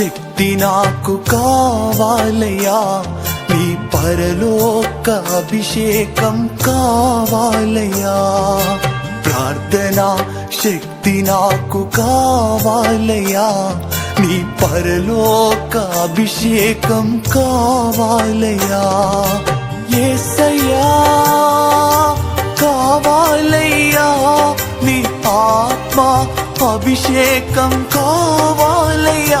శక్తి నాకు కావాలయా నీ పరలోక అభిషేకం కావాలయా ప్రార్థన శక్తి నాకు కావాలయా నీ పరలోక అభిషేకం కావాలయ్యా. ఏసయ్యా కావాలయ్యా. నీ ఆత్మ అభిషేకం కావాలయ్యా.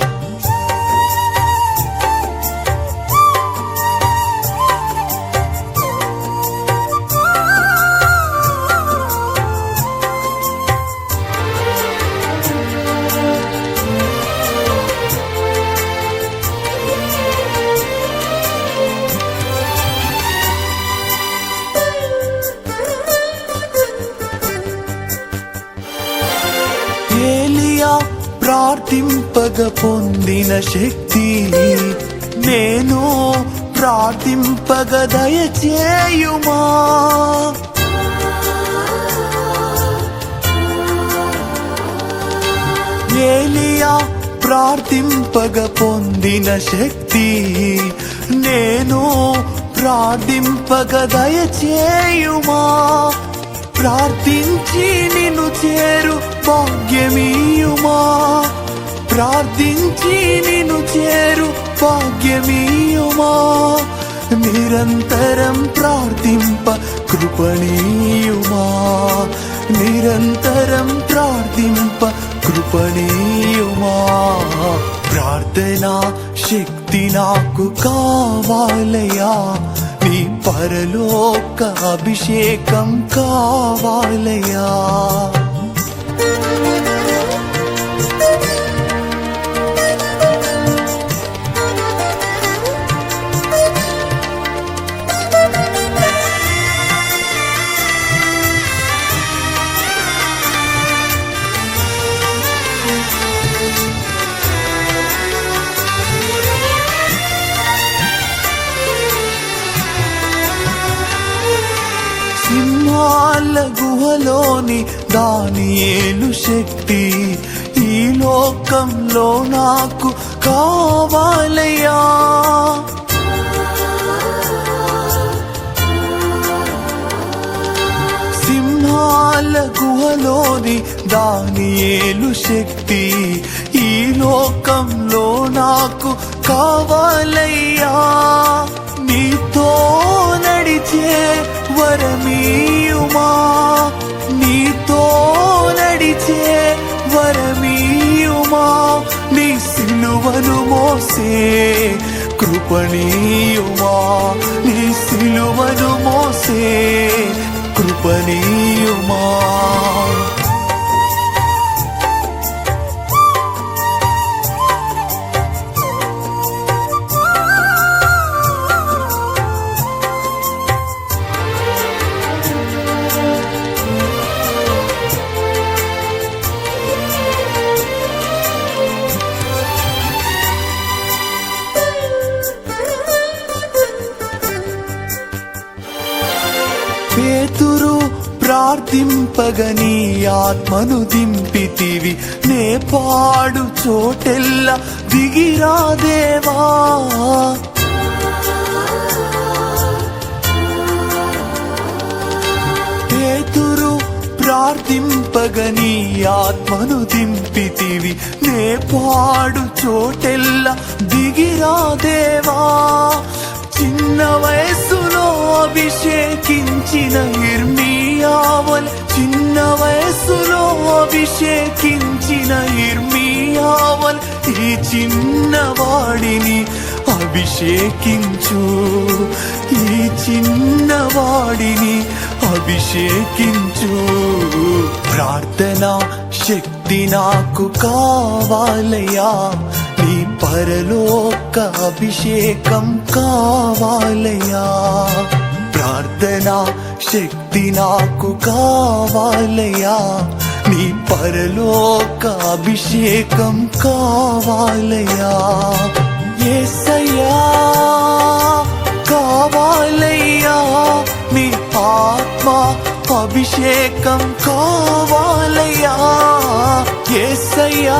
ప్రార్థింపగ పొందిన శక్తి నేను ప్రార్థింపగ దయచేయుమా ఏలియా ప్రార్థింపగ పొందిన శక్తి నేను ప్రార్థింపగ దయచేయుమా ప్రార్థించి నిన్ను చేరు భాగ్యమీయుమా? ప్రార్థించి నిన్ను చేరు భాగ్యమీయుమా? నిరంతరం ప్రార్థింప కృపణీయుమా? నిరంతరం ప్రార్థింప కృపణీయుమా? ప్రార్థన శక్తి నాకు కావాలయా పరలోక అభిషేకం కావాలయా సింహాల గుహలోని దాని ఏలు శక్తి. ఈ లోకంలో నాకు కావాలయ్యా. సింహాల గుహలోని దాని ఏలు శక్తి. ఈ లోకంలో నాకు కావాలయ్యా. నీతో నడిచే వరమీయుమా? నీతో నడిచే వరమీయుమా? నీ సిలువను మోసే కృపణీయుమా? నీ సిలువను మోసే కృపణీయుమా? ఎదురు ప్రార్థింపగని ఆత్మను దింపితివి. నే పాడు చోటెల్ల దిగిరా దేవా. పేతురు ప్రార్థింపగని ఆత్మను దింపితివి. నే పాడు చోటెల్ల దిగిరా దేవా. చిన్న వయస్సులో అభిషేకించిన ఇర్మియావల్ చిన్న వయస్సులో అభిషేకించిన ఇర్మియావల్ ఈ చిన్నవాడిని అభిషేకించు. ఈ చిన్నవాడిని అభిషేకించు. ప్రార్థన శక్తి నాకు కావాలయా పరలోక అభిషేకం కావాలయా ప్రార్థన శక్తి నాకు కావాలయా నీ పరలోక అభిషేకం కావాలయా ఏసయ్యా కావాలయ్యా. నీ ఆత్మ అభిషేకం కావాలయ్యా. ఏసయ్యా